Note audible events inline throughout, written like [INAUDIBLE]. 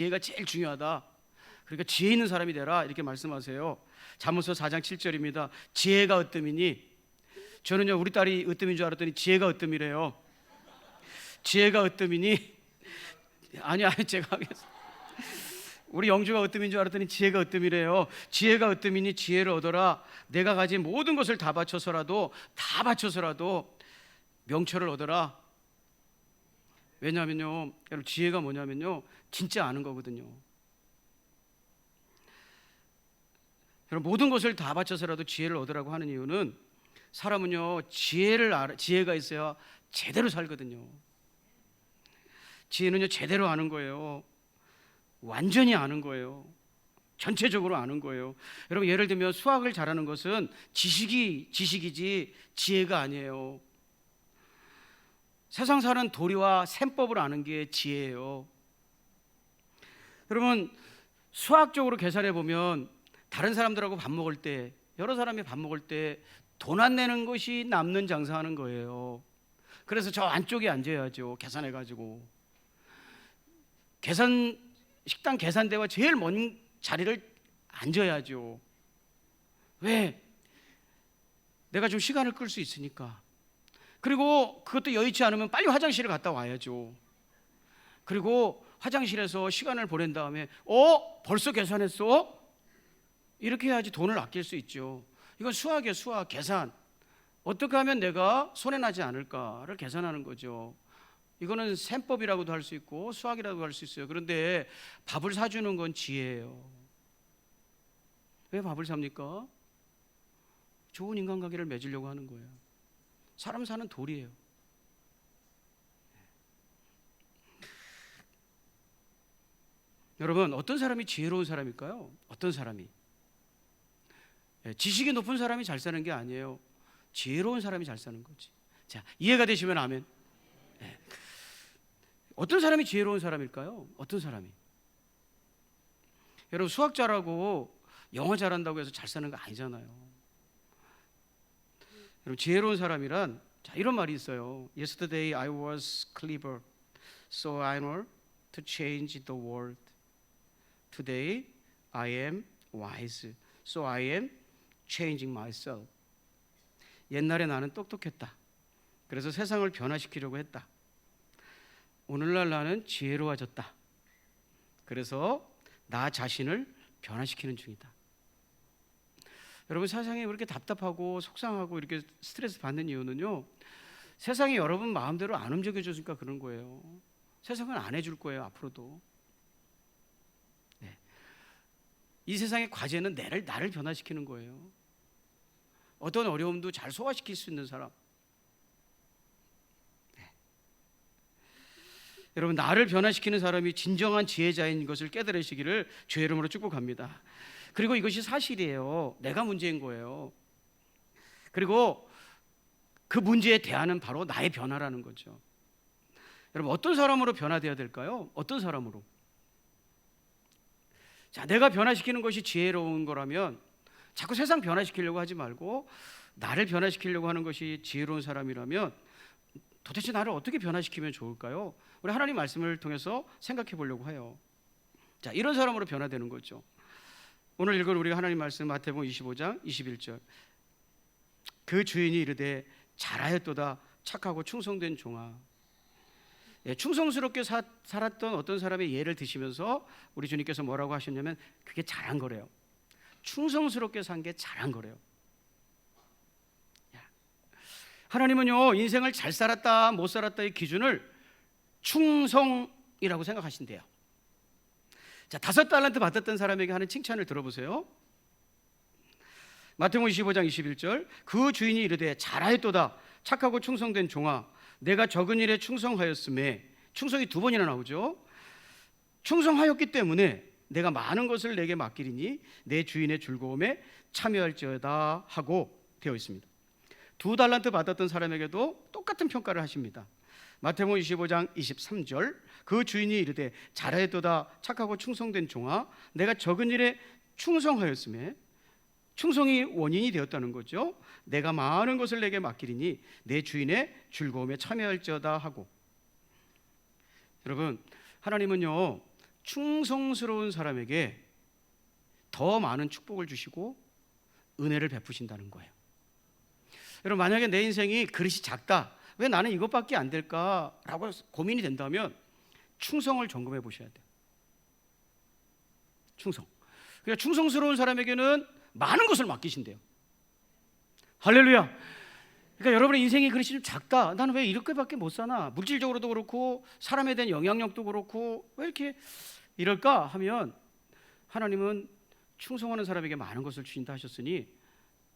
지혜가 제일 중요하다. 그러니까 지혜 있는 사람이 되라 이렇게 말씀하세요. 잠언서 4장 7절입니다. 지혜가 어뜸이니 저는요 우리 딸이 으뜸인 줄 알았더니 지혜가 으뜸이래요. 지혜가 으뜸이니 아니 아니 제가. 우리 영주가 으뜸인 줄 알았더니 지혜가 으뜸이래요. 지혜가 으뜸이니 지혜를 얻어라. 내가 가진 모든 것을 다 바쳐서라도 다 바쳐서라도 명철을 얻어라. 왜냐하면요, 여러분 지혜가 뭐냐면요, 진짜 아는 거거든요. 여러분 모든 것을 다 바쳐서라도 지혜를 얻으라고 하는 이유는 사람은요 지혜를 알아, 지혜가 있어야 제대로 살거든요. 지혜는요 제대로 아는 거예요. 완전히 아는 거예요. 전체적으로 아는 거예요. 여러분 예를 들면 수학을 잘하는 것은 지식이 지식이지 지혜가 아니에요. 세상 사는 도리와 셈법을 아는 게 지혜예요. 여러분 수학적으로 계산해 보면 다른 사람들하고 밥 먹을 때 여러 사람이 밥 먹을 때 돈 안 내는 것이 남는 장사하는 거예요. 그래서 저 안쪽에 앉아야죠. 계산해 가지고 계산 식당 계산대와 제일 먼 자리를 앉아야죠. 왜? 내가 좀 시간을 끌 수 있으니까. 그리고 그것도 여의치 않으면 빨리 화장실을 갔다 와야죠. 그리고 화장실에서 시간을 보낸 다음에 어? 벌써 계산했어? 이렇게 해야지 돈을 아낄 수 있죠. 이건 수학이에요, 수학, 계산. 어떻게 하면 내가 손해 나지 않을까를 계산하는 거죠. 이거는 셈법이라고도 할 수 있고 수학이라고 할 수 있어요. 그런데 밥을 사주는 건 지혜예요. 왜 밥을 삽니까? 좋은 인간관계를 맺으려고 하는 거예요. 사람 사는 도리예요. 여러분 어떤 사람이 지혜로운 사람일까요? 어떤 사람이? 예, 지식이 높은 사람이 잘 사는 게 아니에요. 지혜로운 사람이 잘 사는 거지. 자 이해가 되시면 아멘. 예. 어떤 사람이 지혜로운 사람일까요? 어떤 사람이? 여러분 수학 잘하고 영어 잘한다고 해서 잘 사는 거 아니잖아요. 여러분 지혜로운 사람이란 자 이런 말이 있어요. Yesterday I was clever, so I know to change the world. Today I am wise, so I am changing myself. 옛날에 나는 똑똑했다. 그래서 세상을 변화시키려고 했다. 오늘날 나는 지혜로워졌다. 그래서 나 자신을 변화시키는 중이다. 여러분 세상에 그렇게 답답하고 속상하고 이렇게 스트레스 받는 이유는요. 세상이 여러분 마음대로 안 움직여 줬으니까 그런 거예요. 세상은 안 해줄 거예요 앞으로도. 네. 이 세상의 과제는 나를 나를 변화시키는 거예요. 어떤 어려움도 잘 소화시킬 수 있는 사람. 네. 여러분 나를 변화시키는 사람이 진정한 지혜자인 것을 깨달으시기를 주의 이름으로 축복합니다. 그리고 이것이 사실이에요. 내가 문제인 거예요. 그리고 그 문제에 대하는 바로 나의 변화라는 거죠. 여러분 어떤 사람으로 변화돼야 될까요? 어떤 사람으로? 자, 내가 변화시키는 것이 지혜로운 거라면 자꾸 세상 변화시키려고 하지 말고 나를 변화시키려고 하는 것이 지혜로운 사람이라면 도대체 나를 어떻게 변화시키면 좋을까요? 우리 하나님 말씀을 통해서 생각해 보려고 해요. 자, 이런 사람으로 변화되는 거죠. 오늘 읽은 우리가 하나님 말씀 마태복음 25장 21절. 그 주인이 이르되 잘하였도다 착하고 충성된 종아. 예, 충성스럽게 사, 살았던 어떤 사람의 예를 드시면서 우리 주님께서 뭐라고 하셨냐면 그게 잘한 거래요. 충성스럽게 산 게 잘한 거래요. 야, 하나님은요 인생을 잘 살았다 못 살았다의 기준을 충성이라고 생각하신대요. 자 다섯 달란트 받았던 사람에게 하는 칭찬을 들어보세요. 마태복음 25장 21절 그 주인이 이르되 잘하였도다 착하고 충성된 종아 내가 적은 일에 충성하였음에 충성이 두 번이나 나오죠. 충성하였기 때문에 내가 많은 것을 내게 맡기리니 내 주인의 즐거움에 참여할지어다 하고 되어 있습니다. 두 달란트 받았던 사람에게도 똑같은 평가를 하십니다. 마태복음 25장 23절 그 주인이 이르되 잘하였도다 착하고 충성된 종아 내가 적은 일에 충성하였음에 충성이 원인이 되었다는 거죠. 내가 많은 것을 내게 맡기리니 내 주인의 즐거움에 참여할지어다 하고 여러분 하나님은요 충성스러운 사람에게 더 많은 축복을 주시고 은혜를 베푸신다는 거예요. 여러분 만약에 내 인생이 그릇이 작다. 왜 나는 이것밖에 안 될까라고 고민이 된다면 충성을 점검해 보셔야 돼요. 충성. 그러니까 충성스러운 사람에게는 많은 것을 맡기신대요. 할렐루야. 그러니까 여러분의 인생이 그릇이 좀 작다. 나는 왜 이렇게밖에 못 사나? 물질적으로도 그렇고 사람에 대한 영향력도 그렇고 왜 이렇게 이럴까 하면 하나님은 충성하는 사람에게 많은 것을 주신다 하셨으니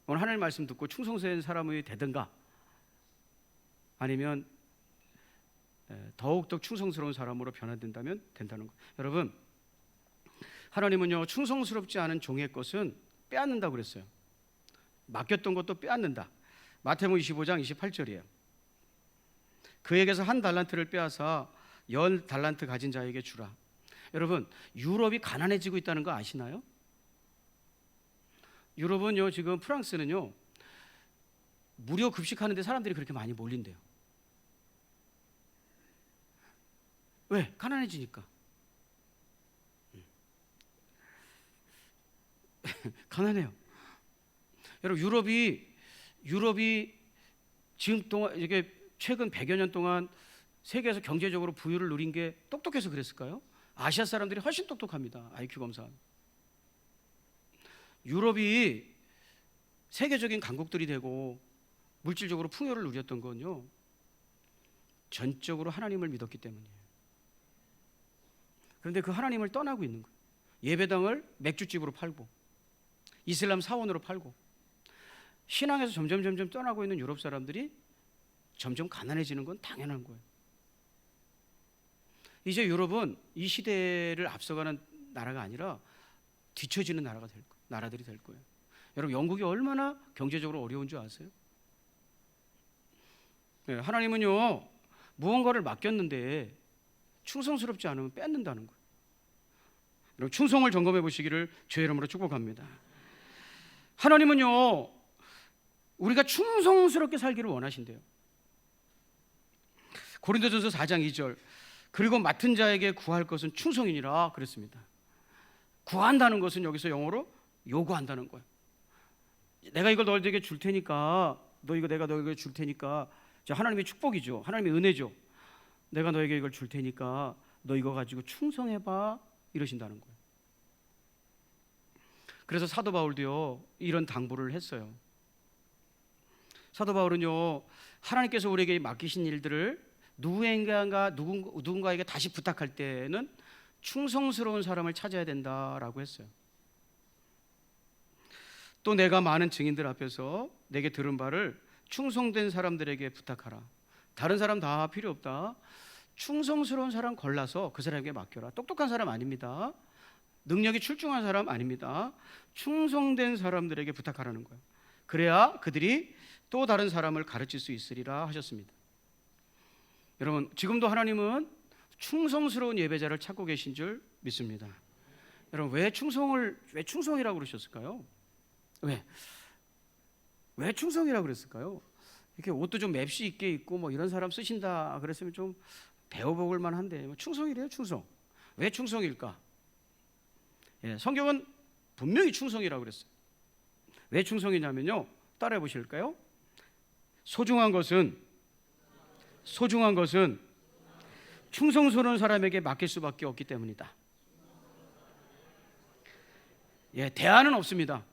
오늘 하나님 말씀 듣고 충성스러운 사람이 되든가 아니면 더욱더 충성스러운 사람으로 변화된다면 된다는 거. 여러분 하나님은요 충성스럽지 않은 종의 것은 빼앗는다 그랬어요. 맡겼던 것도 빼앗는다. 마태복음 25장 28절이에요. 그에게서 한 달란트를 빼앗아 열 달란트 가진 자에게 주라. 여러분 유럽이 가난해지고 있다는 거 아시나요? 유럽은요 지금 프랑스는요 무료 급식하는데 사람들이 그렇게 많이 몰린대요. 왜? 가난해지니까. 음. [LAUGHS] 가난해요. 여러분 유럽이 유럽이 지금 동안 이게 최근 100여 년 동안 세계에서 경제적으로 부유를 누린 게 똑똑해서 그랬을까요? 아시아 사람들이 훨씬 똑똑합니다. IQ 검사. 유럽이 세계적인 강국들이 되고 물질적으로 풍요를 누렸던 건요. 전적으로 하나님을 믿었기 때문이에요. 그런데 그 하나님을 떠나고 있는 거예요. 예배당을 맥주집으로 팔고 이슬람 사원으로 팔고 신앙에서 점점 점점 떠나고 있는 유럽 사람들이 점점 가난해지는 건 당연한 거예요. 이제 유럽은 이 시대를 앞서가는 나라가 아니라 뒤처지는 나라가 될. 나라들이 될 거예요. 여러분 영국이 얼마나 경제적으로 어려운 줄 아세요? 네, 하나님은요 무언가를 맡겼는데 충성스럽지 않으면 뺏는다는 거예요. 여러분 충성을 점검해 보시기를 주의 이름으로 축복합니다. 하나님은요 우리가 충성스럽게 살기를 원하신대요. 고린도전서 4장 2절 그리고 맡은 자에게 구할 것은 충성이니라 그랬습니다. 구한다는 것은 여기서 영어로 요구한다는 거예요. 내가 이걸 너에게 줄 테니까 너 이거 내가 너에게 줄 테니까 하나님의 축복이죠. 하나님의 은혜죠. 내가 너에게 이걸 줄 테니까 너 이거 가지고 충성해 봐 이러신다는 거예요. 그래서 사도 바울도요 이런 당부를 했어요. 사도 바울은요 하나님께서 우리에게 맡기신 일들을 누군가 누군가에게 다시 부탁할 때는 충성스러운 사람을 찾아야 된다라고 했어요. 또 내가 많은 증인들 앞에서 내게 들은 바를 충성된 사람들에게 부탁하라. 다른 사람 다 필요 없다. 충성스러운 사람 골라서 그 사람에게 맡겨라. 똑똑한 사람 아닙니다. 능력이 출중한 사람 아닙니다. 충성된 사람들에게 부탁하라는 거예요. 그래야 그들이 또 다른 사람을 가르칠 수 있으리라 하셨습니다. 여러분, 지금도 하나님은 충성스러운 예배자를 찾고 계신 줄 믿습니다. 여러분, 왜 충성을 왜 충성이라고 그러셨을까요? 왜? 왜 충성이라고 그랬을까요? 이렇게 옷도 좀 맵시 있게 입고 뭐 이런 사람 쓰신다 그랬으면 좀 배워볼 만한데 뭐 충성이래요 충성 왜 충성일까? 예, 성경은 분명히 충성이라고 그랬어요. 왜 충성이냐면요. 따라해 보실까요? 소중한 것은 소중한 것은 충성스러운 사람에게 맡길 수밖에 없기 때문이다. 예, 대안은 없습니다.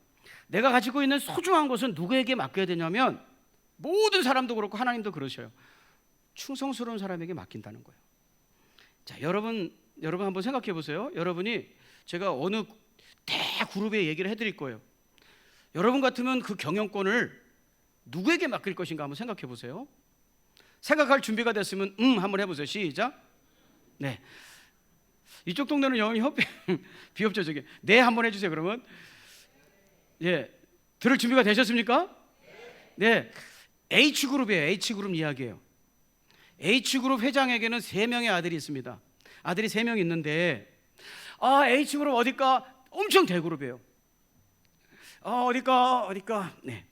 내가 가지고 있는 소중한 것은 누구에게 맡겨야 되냐면 모든 사람도 그렇고 하나님도 그러셔요. 충성스러운 사람에게 맡긴다는 거예요. 자, 여러분 여러분 한번 생각해 보세요. 여러분이 제가 어느 대그룹에 얘기를 해 드릴 거예요. 여러분 같으면 그 경영권을 누구에게 맡길 것인가 한번 생각해 보세요. 생각할 준비가 됐으면 음 한번 해 보세요. 시작. 네. 이쪽 동네는 영이 협 [LAUGHS] 비협조 저기 네 한번 해 주세요. 그러면 예. 들을 준비가 되셨습니까? 네. H그룹이에요. H그룹 이야기예요. H그룹 회장에게는 세 명의 아들이 있습니다. 아들이 세 명 있는데 아 H그룹 어디까 엄청 대그룹이에요. 아 어디까 어디까 네.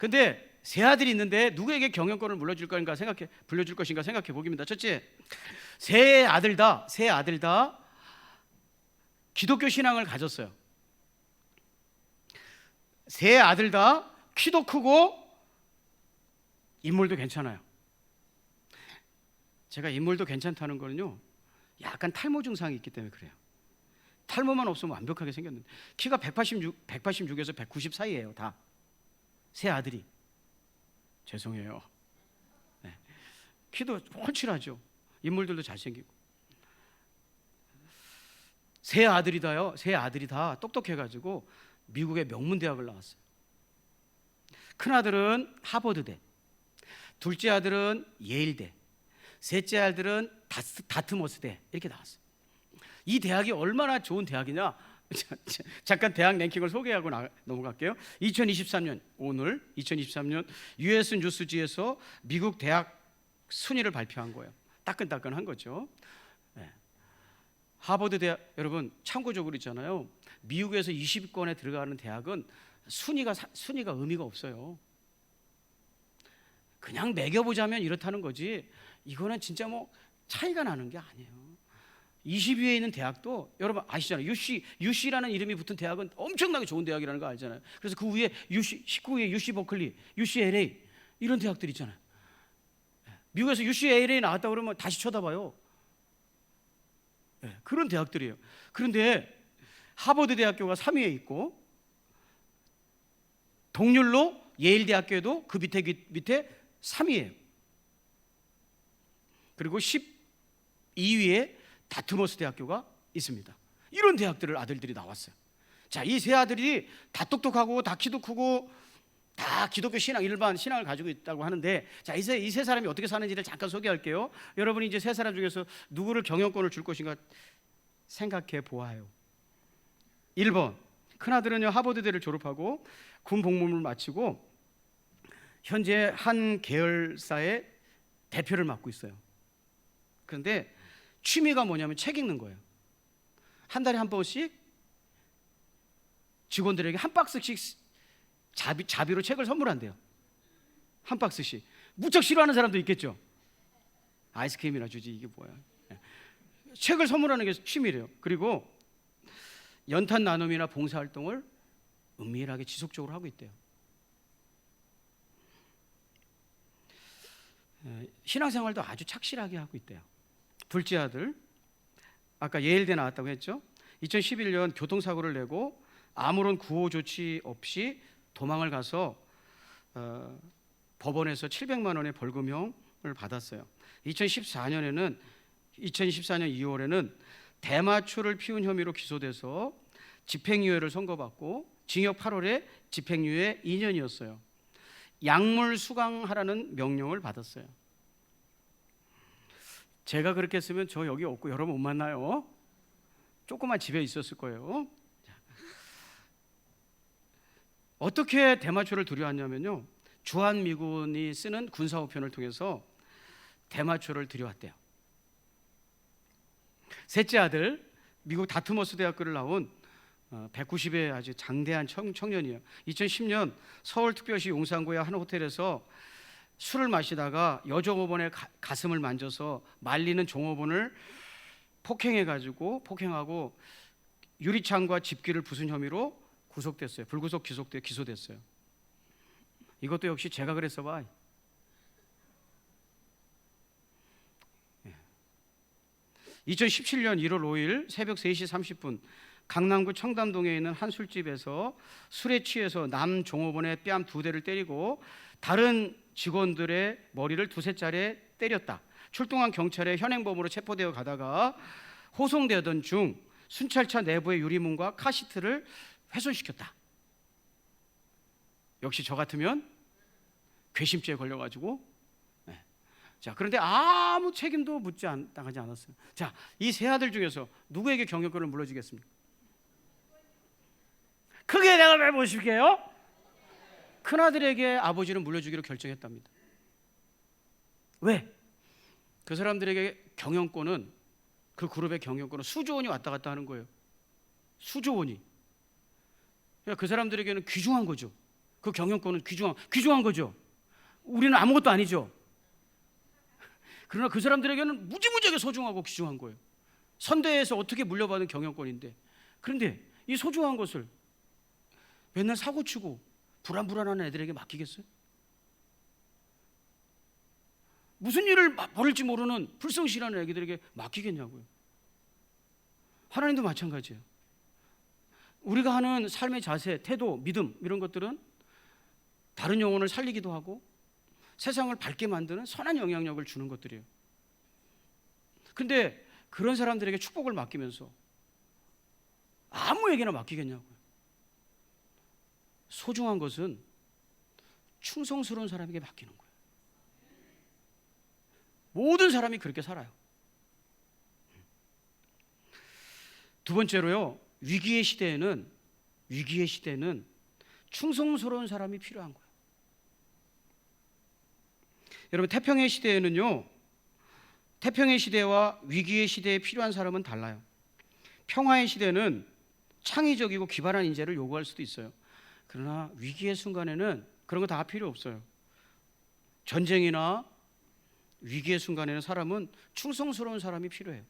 네. 근데 세 아들이 있는데 누구에게 경영권을 물려줄 것인가 생각해 불려줄 것인가 생각해 보기입니다. 첫째, 세 아들 다, 세 아들 다 기독교 신앙을 가졌어요. 세 아들 다 키도 크고 인물도 괜찮아요. 제가 인물도 괜찮다는 거는요, 약간 탈모 증상이 있기 때문에 그래요. 탈모만 없으면 완벽하게 생겼는데 키가 186, 186에서 190 사이예요, 다. 세 아들이. 죄송해요. 네. 키도 훤칠하죠. 인물들도 잘생기고. 세 아들이 다요. 세 아들이 다 똑똑해가지고 미국의 명문 대학을 나왔어요. 큰 아들은 하버드대, 둘째 아들은 예일대, 셋째 아들은 다스, 다트머스대 이렇게 나왔어요. 이 대학이 얼마나 좋은 대학이냐? 자, [LAUGHS] 자, 잠깐 대학 랭킹을 소개하고 나, 넘어갈게요. 2023년 오늘 2023년 US 뉴스지에서 미국 대학 순위를 발표한 거예요. 따끈따끈한 거죠. 네. 하버드 대학 여러분 참고적으로 있잖아요. 미국에서 20권에 들어가는 대학은 순위가 사- 순위가 의미가 없어요. 그냥 매겨보자면 이렇다는 거지. 이거는 진짜 뭐 차이가 나는 게 아니에요. 20위에 있는 대학도 여러분 아시잖아요. UC, UC라는 이름이 붙은 대학은 엄청나게 좋은 대학이라는 거 알잖아요. 그래서 그 위에 UC, 19위에 UC 버클리, UCLA 이런 대학들 있잖아요. 미국에서 UCLA 나왔다 그러면 다시 쳐다봐요. 예, 그런 대학들이에요. 그런데 하버드 대학교가 3위에 있고 동률로 예일 대학교도 그 밑에 밑에 3위예요. 그리고 12위에 다트머스 대학교가 있습니다. 이런 대학들을 아들들이 나왔어요. 자, 이 세 아들이 다 똑똑하고 다 키도 크고 다 기독교 신앙 일반 신앙을 가지고 있다고 하는데 자, 이세 이세 사람이 어떻게 사는지를 잠깐 소개할게요. 여러분이 이제 세 사람 중에서 누구를 경영권을 줄 것인가 생각해 보아요. 1번. 큰아들은요 하버드대를 졸업하고 군 복무를 마치고 현재 한 계열사의 대표를 맡고 있어요. 그런데 취미가 뭐냐면 책 읽는 거예요. 한 달에 한 번씩 직원들에게 한 박스씩 자비, 자비로 책을 선물한대요. 한 박스씩. 무척 싫어하는 사람도 있겠죠. 아이스크림이나 주지 이게 뭐야. 예. 책을 선물하는 게 취미래요. 그리고 연탄 나눔이나 봉사활동을 은밀하게 지속적으로 하고 있대요. 예, 신앙생활도 아주 착실하게 하고 있대요. 둘째 아들 아까 예일대 나왔다고 했죠. 2011년 교통사고를 내고 아무런 구호 조치 없이 도망을 가서 어, 법원에서 700만 원의 벌금형을 받았어요. 2014년에는 2014년 2월에는 대마초를 피운 혐의로 기소돼서 집행유예를 선고받고 징역 8월에 집행유예 2년이었어요. 약물 수강하라는 명령을 받았어요. 제가 그렇게 했으면 저 여기 없고 여러분 못 만나요. 조그만 집에 있었을 거예요. 자. 어떻게 대마초를 들여왔냐면요. 주한 미군이 쓰는 군사 우편을 통해서 대마초를 들여왔대요. 셋째 아들 미국 다트머스 대학교를 나온 190의 아주 장대한 청, 청년이에요. 2010년 서울특별시 용산구의 한 호텔에서 술을 마시다가 여종업원의 가, 가슴을 만져서 말리는 종업원을 폭행해 가지고 폭행하고 유리창과 집기를 부순 혐의로 구속됐어요. 불구속 기소돼 기소됐어요. 이것도 역시 제가 그랬어 봐. 예. 2017년 1월 5일 새벽 3시 30분 강남구 청담동에 있는 한 술집에서 술에 취해서 남 종업원의 뺨 두 대를 때리고 다른 직원들의 머리를 두세 차례 때렸다. 출동한 경찰에 현행범으로 체포되어 가다가 호송되던 중 순찰차 내부의 유리문과 카시트를 훼손시켰다. 역시 저 같으면 괘씸죄에 걸려가지고 네. 자 그런데 아무 책임도 묻지 않, 당하지 않았어요. 자이 세 아들 중에서 누구에게 경영권을 물려주겠습니까? 크게 대답해 보실게요. 큰 아들에게 아버지는 물려주기로 결정했답니다. 왜? 그 사람들에게 경영권은 그 그룹의 경영권은 수조 원이 왔다 갔다 하는 거예요. 수조 원이. 그러니까 그 사람들에게는 귀중한 거죠. 그 경영권은 귀중한 귀중한 거죠. 우리는 아무것도 아니죠. 그러나 그 사람들에게는 무지무지하게 소중하고 귀중한 거예요. 선대에서 어떻게 물려받은 경영권인데. 그런데 이 소중한 것을 맨날 사고 치고 불안불안한 애들에게 맡기겠어요? 무슨 일을 마- 벌일지 모르는 불성실한 애기들에게 맡기겠냐고요. 하나님도 마찬가지예요. 우리가 하는 삶의 자세, 태도, 믿음 이런 것들은 다른 영혼을 살리기도 하고 세상을 밝게 만드는 선한 영향력을 주는 것들이에요. 근데 그런 사람들에게 축복을 맡기면서 아무에게나 맡기겠냐고요. 소중한 것은 충성스러운 사람에게 맡기는 거예요. 모든 사람이 그렇게 살아요. 두 번째로요. 위기의 시대에는 위기의 시대는 충성스러운 사람이 필요한 거예요. 여러분 태평의 시대에는요. 태평의 시대와 위기의 시대에 필요한 사람은 달라요. 평화의 시대는 창의적이고 기발한 인재를 요구할 수도 있어요. 그러나 위기의 순간에는 그런 거 다 필요 없어요. 전쟁이나 위기의 순간에는 사람은 충성스러운 사람이 필요해요.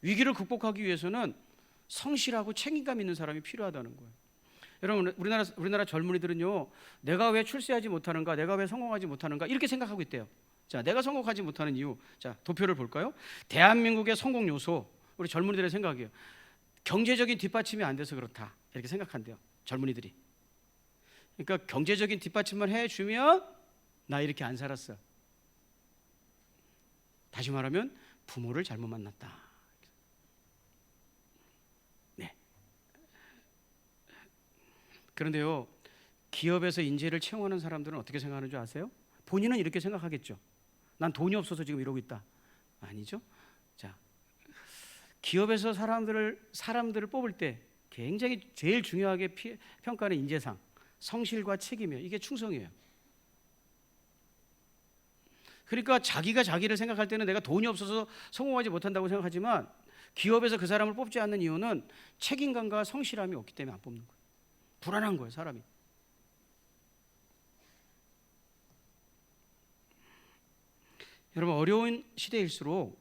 위기를 극복하기 위해서는 성실하고 책임감 있는 사람이 필요하다는 거예요. 여러분 우리나라 우리나라 젊은이들은요, 내가 왜 출세하지 못하는가, 내가 왜 성공하지 못하는가 이렇게 생각하고 있대요. 자, 내가 성공하지 못하는 이유, 자 도표를 볼까요? 대한민국의 성공 요소 우리 젊은이들의 생각이에요. 경제적인 뒷받침이 안 돼서 그렇다 이렇게 생각한대요. 젊은이들이. 그러니까 경제적인 뒷받침만 해주면 나 이렇게 안 살았어. 다시 말하면 부모를 잘못 만났다. 네. 그런데요, 기업에서 인재를 채용하는 사람들은 어떻게 생각하는 줄 아세요? 본인은 이렇게 생각하겠죠. 난 돈이 없어서 지금 이러고 있다. 아니죠. 자, 기업에서 사람들을 사람들을 뽑을 때 굉장히 제일 중요하게 피, 평가하는 인재상 성실과 책임이에요. 이게 충성이에요. 그러니까 자기가 자기를 생각할 때는 내가 돈이 없어서 성공하지 못한다고 생각하지만 기업에서 그 사람을 뽑지 않는 이유는 책임감과 성실함이 없기 때문에 안 뽑는 거예요. 불안한 거예요, 사람이. 여러분 어려운 시대일수록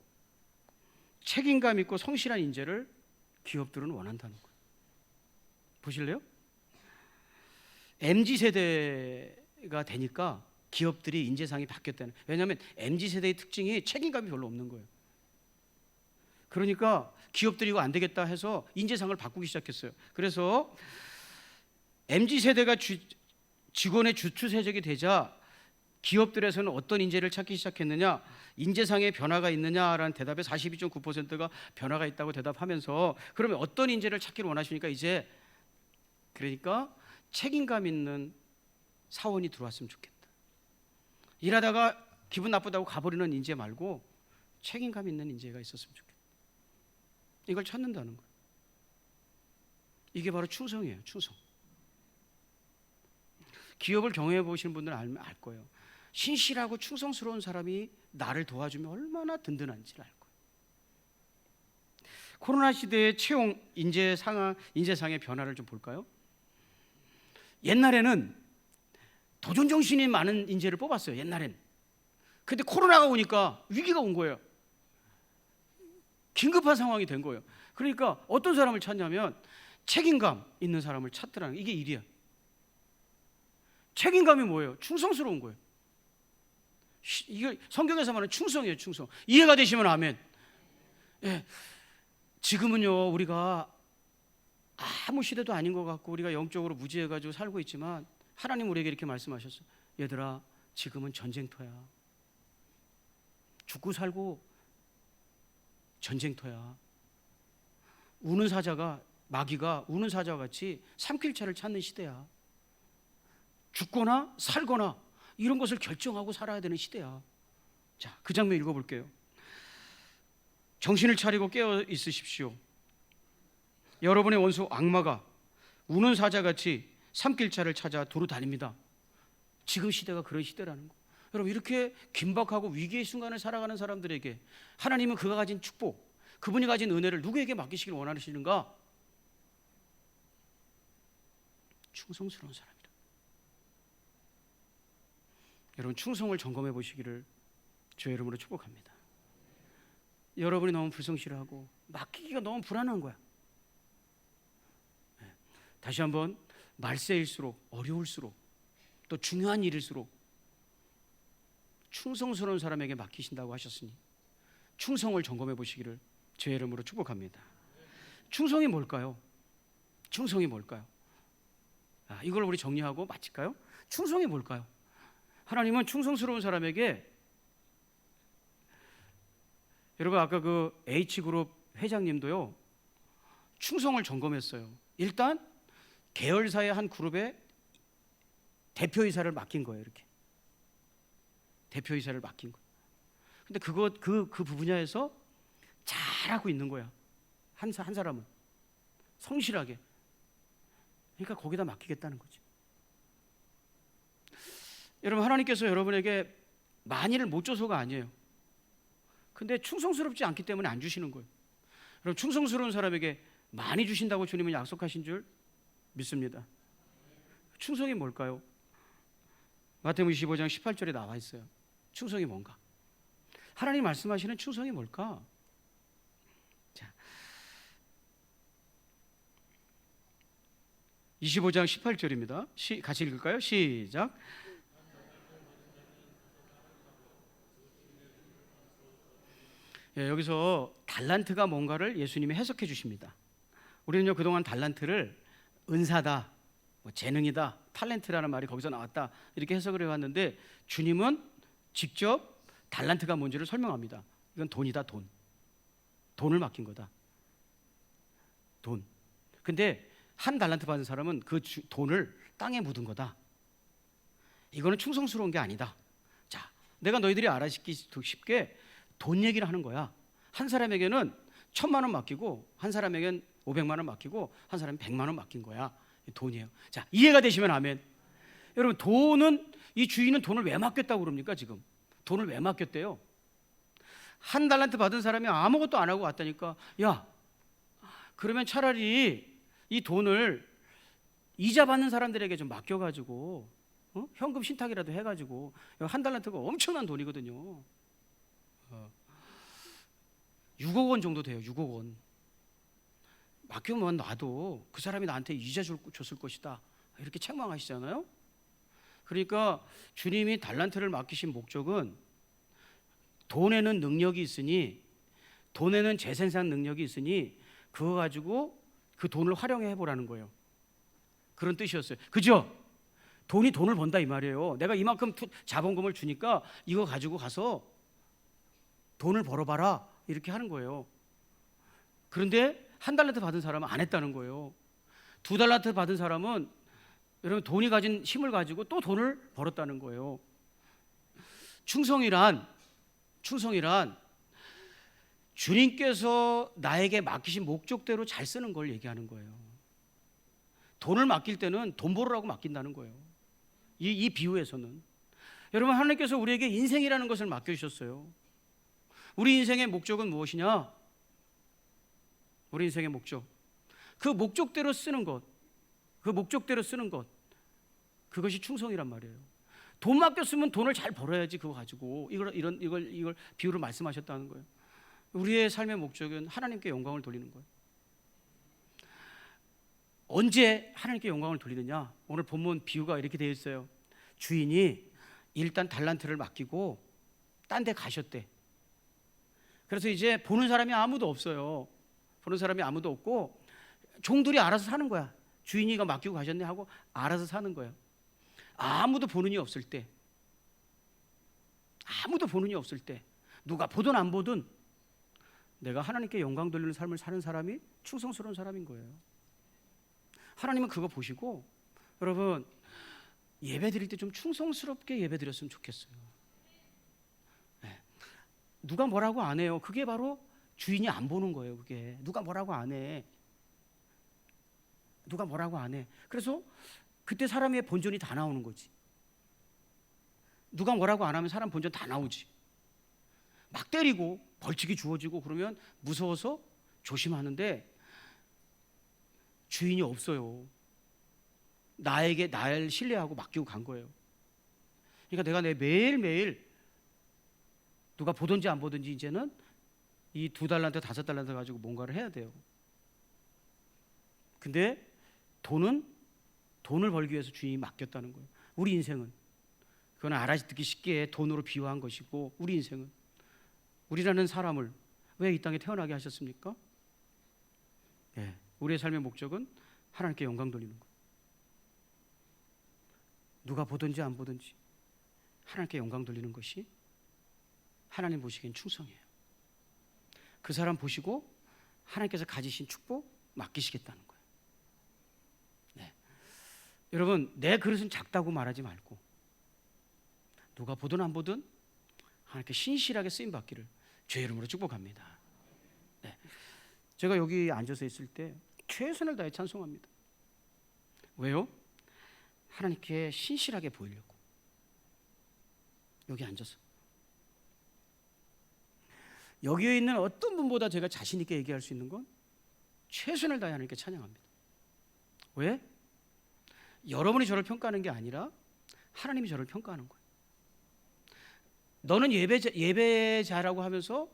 책임감 있고 성실한 인재를 기업들은 원한다는 거예요. 보실래요? MZ 세대가 되니까 기업들이 인재상이 바뀌었다는. 왜냐하면 MZ 세대의 특징이 책임감이 별로 없는 거예요. 그러니까 기업들이 이거 안 되겠다 해서 인재상을 바꾸기 시작했어요. 그래서 MZ 세대가 주, 직원의 주추 세적이 되자 기업들에서는 어떤 인재를 찾기 시작했느냐? 인재상의 변화가 있느냐라는 대답에 42.9%가 변화가 있다고 대답하면서 그러면 어떤 인재를 찾기를 원하시니까 이제 그러니까 책임감 있는 사원이 들어왔으면 좋겠다. 일하다가 기분 나쁘다고 가버리는 인재 말고 책임감 있는 인재가 있었으면 좋겠다. 이걸 찾는다는 거예요. 이게 바로 충성이에요. 충성. 기업을 경영해 보시는 분들은 알, 알 거예요. 신실하고 충성스러운 사람이 나를 도와주면 얼마나 든든한지를 알 거예요. 코로나 시대의 채용 인재 상황 인재상의 변화를 좀 볼까요? 옛날에는 도전 정신이 많은 인재를 뽑았어요. 옛날엔. 근데 코로나가 오니까 위기가 온 거예요. 긴급한 상황이 된 거예요. 그러니까 어떤 사람을 찾냐면 책임감 있는 사람을 찾더라는 게 이게 일이야. 책임감이 뭐예요? 충성스러운 거예요. 이게 성경에서 말하는 충성이에요, 충성. 이해가 되시면 아멘. 예. 지금은요, 우리가 아무 시대도 아닌 것 같고 우리가 영적으로 무지해가지고 살고 있지만 하나님 우리에게 이렇게 말씀하셨어요. 얘들아, 지금은 전쟁터야. 죽고 살고 전쟁터야. 우는 사자가 마귀가 우는 사자와 같이 삼킬차를 찾는 시대야. 죽거나 살거나 이런 것을 결정하고 살아야 되는 시대야. 자, 그 장면 읽어볼게요. 정신을 차리고 깨어 있으십시오. 여러분의 원수 악마가 우는 사자같이 삼킬차를 찾아 두루 다닙니다. 지금 시대가 그런 시대라는 거. 여러분 이렇게 긴박하고 위기의 순간을 살아가는 사람들에게 하나님은 그가 가진 축복, 그분이 가진 은혜를 누구에게 맡기시길 원하시는가? 충성스러운 사람이다. 여러분 충성을 점검해 보시기를 주의 이름으로 축복합니다. 여러분이 너무 불성실하고 맡기기가 너무 불안한 거야. 네. 다시 한번 말세일수록 어려울수록 또 중요한 일일수록 충성스러운 사람에게 맡기신다고 하셨으니 충성을 점검해 보시기를 제 이름으로 축복합니다. 충성이 뭘까요? 충성이 뭘까요? 아, 이걸 우리 정리하고 마칠까요? 충성이 뭘까요? 하나님은 충성스러운 사람에게 여러분 아까 그 H 그룹 회장님도요 충성을 점검했어요. 일단 계열사의 한 그룹에 대표이사를 맡긴 거예요. 이렇게 대표이사를 맡긴 거. 근데 그거 그그 분야에서 잘하고 있는 거야. 한, 사- 한 사람은 성실하게. 그러니까 거기다 맡기겠다는 거지. 여러분 하나님께서 여러분에게 많이를 못 줘서가 아니에요. 근데 충성스럽지 않기 때문에 안 주시는 거예요. 여러분 충성스러운 사람에게 많이 주신다고 주님은 약속하신 줄 믿습니다. 충성이 뭘까요? 마태복음 25장 18절에 나와 있어요. 충성이 뭔가? 하나님 말씀하시는 충성이 뭘까? 자. 25장 18절입니다. 시, 같이 읽을까요? 시작. 예, 여기서 달란트가 뭔가를 예수님이 해석해 주십니다. 우리는요 그동안 달란트를 은사다, 뭐 재능이다, 탤런트라는 말이 거기서 나왔다 이렇게 해석을 해왔는데 주님은 직접 달란트가 뭔지를 설명합니다. 이건 돈이다 돈, 돈을 맡긴 거다. 돈. 근데 한 달란트 받은 사람은 그 주- 돈을 땅에 묻은 거다. 이거는 충성스러운 게 아니다. 자, 내가 너희들이 알아듣기 쉽게 돈 얘기를 하는 거야. 한 사람에게는 천만 원 맡기고 한 사람에게는 오백만 원 맡기고 한 사람은 백만 원 맡긴 거야. 이 돈이에요. 자, 이해가 되시면 아멘. 여러분 돈은 이 주인은 돈을 왜 맡겼다고 그럽니까 지금? 돈을 왜 맡겼대요? 한 달란트 받은 사람이 아무것도 안 하고 왔다니까. 야, 그러면 차라리 이 돈을 이자 받는 사람들에게 좀 맡겨 가지고 어? 현금 신탁이라도 해 가지고 한 달란트가 엄청난 돈이거든요. 어. 6억 원 정도 돼요. 6억 원. 맡겨만 놔도 그 사람이 나한테 이자 줄, 줬을 것이다. 이렇게 책망하시잖아요. 그러니까 주님이 달란트를 맡기신 목적은 돈에는 능력이 있으니 돈에는 재생산 능력이 있으니 그거 가지고 그 돈을 활용해 보라는 거예요. 그런 뜻이었어요. 그죠? 돈이 돈을 번다 이 말이에요. 내가 이만큼 투- 자본금을 주니까 이거 가지고 가서 돈을 벌어봐라 이렇게 하는 거예요. 그런데 한 달란트 받은 사람은 안 했다는 거예요. 두 달란트 받은 사람은 여러분 돈이 가진 힘을 가지고 또 돈을 벌었다는 거예요. 충성이란 충성이란 주님께서 나에게 맡기신 목적대로 잘 쓰는 걸 얘기하는 거예요. 돈을 맡길 때는 돈 벌으라고 맡긴다는 거예요. 이, 이 비유에서는 여러분 하나님께서 우리에게 인생이라는 것을 맡겨 주셨어요. 우리 인생의 목적은 무엇이냐? 우리 인생의 목적. 그 목적대로 쓰는 것, 그 목적대로 쓰는 것, 그것이 충성이란 말이에요. 돈 맡겼으면 돈을 잘 벌어야지 그거 가지고 이걸 이런 이걸 이걸 비유로 말씀하셨다는 거예요. 우리의 삶의 목적은 하나님께 영광을 돌리는 거예요. 언제 하나님께 영광을 돌리느냐? 오늘 본문 비유가 이렇게 되어 있어요. 주인이 일단 달란트를 맡기고 딴 데 가셨대. 그래서 이제 보는 사람이 아무도 없어요. 보는 사람이 아무도 없고 종들이 알아서 사는 거야. 주인이가 맡기고 가셨네 하고 알아서 사는 거야. 아무도 보는 이 없을 때, 아무도 보는 이 없을 때, 누가 보든 안 보든 내가 하나님께 영광 돌리는 삶을 사는 사람이 충성스러운 사람인 거예요. 하나님은 그거 보시고 여러분 예배 드릴 때 좀 충성스럽게 예배 드렸으면 좋겠어요. 네. 누가 뭐라고 안 해요. 그게 바로 주인이 안 보는 거예요. 그게 누가 뭐라고 안 해. 누가 뭐라고 안 해. 그래서 그때 사람의 본전이 다 나오는 거지. 누가 뭐라고 안 하면 사람 본전 다 나오지. 막 때리고 벌칙이 주어지고 그러면 무서워서 조심하는데 주인이 없어요. 나에게 날 신뢰하고 맡기고 간 거예요. 그러니까 내가 내 매일매일 누가 보든지 안 보든지 이제는 이 두 달란트 다섯 달란트 가지고 뭔가를 해야 돼요. 근데 돈은 돈을 벌기 위해서 주인이 맡겼다는 거예요. 우리 인생은 그건 알아듣기 쉽게 돈으로 비유한 것이고 우리 인생은 우리라는 사람을 왜 이 땅에 태어나게 하셨습니까? 예, 우리의 삶의 목적은 하나님께 영광 돌리는 거. 누가 보든지 안 보든지 하나님께 영광 돌리는 것이 하나님 보시기엔 충성이에요. 그 사람 보시고 하나님께서 가지신 축복 맡기시겠다는 거예요. 네. 여러분 내 그릇은 작다고 말하지 말고 누가 보든 안 보든 하나님께 신실하게 쓰임 받기를 주의 이름으로 축복합니다. 네. 제가 여기 앉아서 있을 때 최선을 다해 찬송합니다. 왜요? 하나님께 신실하게 보이려고 여기 앉아서 여기에 있는 어떤 분보다 제가 자신 있게 얘기할 수 있는 건 최선을 다해 하나님께 찬양합니다. 왜? 여러분이 저를 평가하는 게 아니라 하나님이 저를 평가하는 거예요. 너는 예배자, 예배자라고 하면서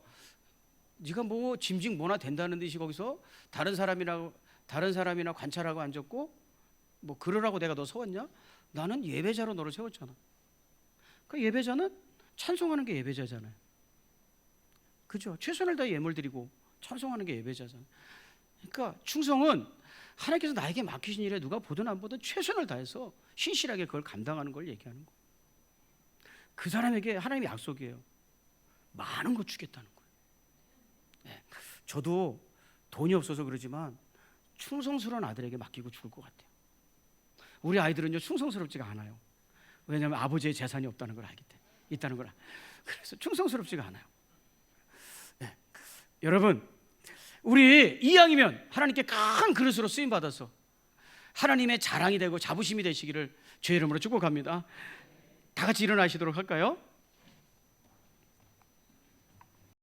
네가 뭐 짐직 뭐나 된다는 듯이 거기서 다른 사람이나 다른 사람이나 관찰하고 앉았고 뭐 그러라고 내가 너 세웠냐? 나는 예배자로 너를 세웠잖아. 그 예배자는 찬송하는 게 예배자잖아요. 그죠? 최선을 다해 예물 드리고 찬송하는 게 예배자잖아요. 그러니까 충성은 하나님께서 나에게 맡기신 일에 누가 보든 안 보든 최선을 다해서 신실하게 그걸 감당하는 걸 얘기하는 거예요. 그 사람에게 하나님의 약속이에요. 많은 거 주겠다는 거예요. 네. 저도 돈이 없어서 그러지만 충성스러운 아들에게 맡기고 죽을 것 같아요. 우리 아이들은요 충성스럽지가 않아요. 왜냐하면 아버지의 재산이 없다는 걸 알기 때문에 있다는 걸 알- 그래서 충성스럽지가 않아요. 네. 여러분 우리 이왕이면 하나님께 큰 그릇으로 쓰임 받아서 하나님의 자랑이 되고 자부심이 되시기를 주의 이름으로 축복합니다. 다 같이 일어나시도록 할까요?